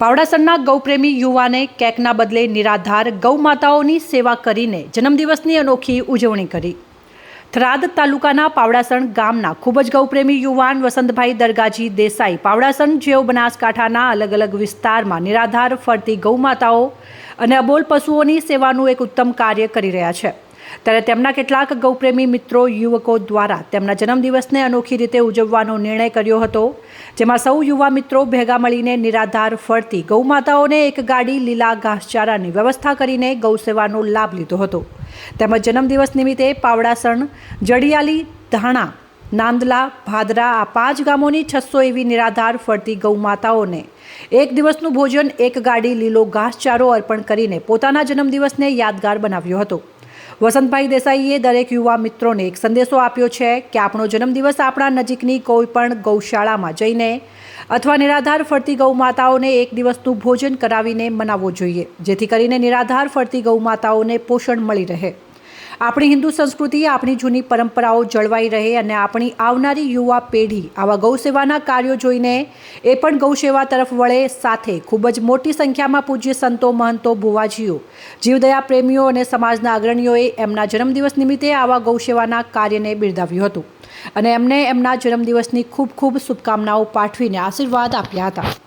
પાવડાસણના ગૌપ્રેમી યુવાને કેકના બદલે નિરાધાર ગૌમાતાઓની સેવા કરીને જન્મદિવસની અનોખી ઉજવણી કરી. થરાદ તાલુકાના પાવડાસણ ગામના ખૂબ જ ગૌપ્રેમી યુવાન વસંતભાઈ દરગાજી દેસાઈ પાવડાસણ જેઓ બનાસકાંઠાના અલગ અલગ વિસ્તારમાં નિરાધાર, ફરતી ગૌમાતાઓ અને અબોલ પશુઓની સેવાનું એક ઉત્તમ કાર્ય કરી રહ્યા છે. ત્યારે તેમના કેટલાક ગૌપ્રેમી મિત્રો, યુવકો દ્વારા તેમના જન્મદિવસને અનોખી રીતે ઉજવવાનો નિર્ણય કર્યો હતો, જેમાં સૌ યુવા મિત્રો ભેગા મળીને નિરાધાર ફરતી ગૌમાતાઓને એક ગાડી લીલા ઘાસચારાની વ્યવસ્થા કરીને ગૌસેવાનો લાભ લીધો હતો. તેમજ જન્મદિવસ નિમિત્તે પાવડાસણ, જડિયાલી, ધાણા, નાંદલા, ભાદરા આ પાંચ ગામોની છસો એવી નિરાધાર ફરતી ગૌમાતાઓને એક દિવસનું ભોજન, એક ગાડી લીલો ઘાસચારો અર્પણ કરીને પોતાના જન્મદિવસને યાદગાર બનાવ્યો હતો. વસંતભાઈ દેસાઈએ દરેક યુવા મિત્રોને એક સંદેશો આપ્યો છે કે આપણો જન્મદિવસ આપણા નજીકની કોઈ પણ ગૌશાળામાં જઈને અથવા નિરાધાર ફરતી ગૌમાતાઓને એક દિવસનું ભોજન કરાવીને મનાવવો જોઈએ. જેથી કરીને નિરાધાર ફરતી ગૌમાતાઓને પોષણ મળી રહે. આપણી હિન્દુ સંસ્કૃતિ આપણી જૂની પરંપરાઓ જળવાઈ રહે અને આપણી આવનારી યુવા પેઢી આવા ગૌસેવાના કાર્યો જોઈને એ પણ ગૌસેવા તરફ વળે સાથે ખૂબ જ મોટી સંખ્યામાં પૂજ્ય સંતો, મહંતો, ભુવાજીઓ, જીવદયા પ્રેમીઓ અને સમાજના અગ્રણીઓએ એમના જન્મદિવસ નિમિત્તે આવા ગૌસેવાના કાર્યને બિરદાવ્યું હતું. અને એમને એમના જન્મદિવસની ખૂબ ખૂબ શુભકામનાઓ પાઠવીને આશીર્વાદ આપ્યા હતા.